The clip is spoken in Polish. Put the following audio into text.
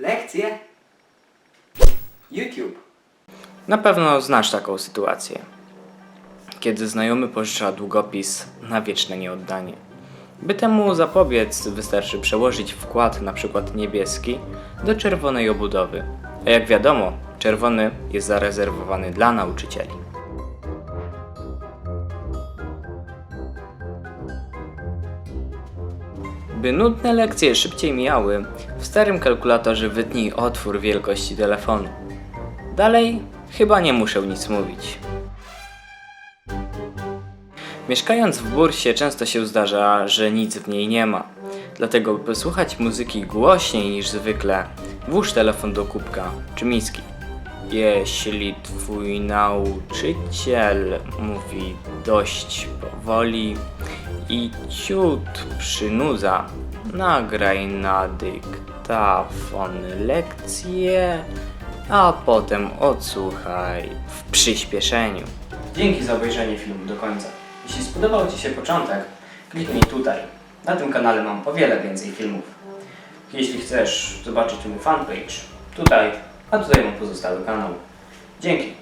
Lekcje? YouTube. Na pewno znasz taką sytuację, kiedy znajomy pożycza długopis na wieczne nieoddanie. By temu zapobiec, wystarczy przełożyć wkład na przykład niebieski do czerwonej obudowy. A jak wiadomo, czerwony jest zarezerwowany dla nauczycieli. By nudne lekcje szybciej mijały, w starym kalkulatorze wytnij otwór wielkości telefonu. Dalej chyba nie muszę nic mówić. Mieszkając w bursie często się zdarza, że nic w niej nie ma. Dlatego, by słuchać muzyki głośniej niż zwykle, włóż telefon do kubka czy miski. Jeśli twój nauczyciel mówi dość powoli i ciut przynudza, nagraj na dyktafon lekcję, a potem odsłuchaj w przyspieszeniu. Dzięki za obejrzenie filmu do końca. Jeśli spodobał Ci się początek, kliknij tutaj. Na tym kanale mam o wiele więcej filmów. Jeśli chcesz zobaczyć mój fanpage, tutaj, a tutaj mam pozostały kanał. Dzięki.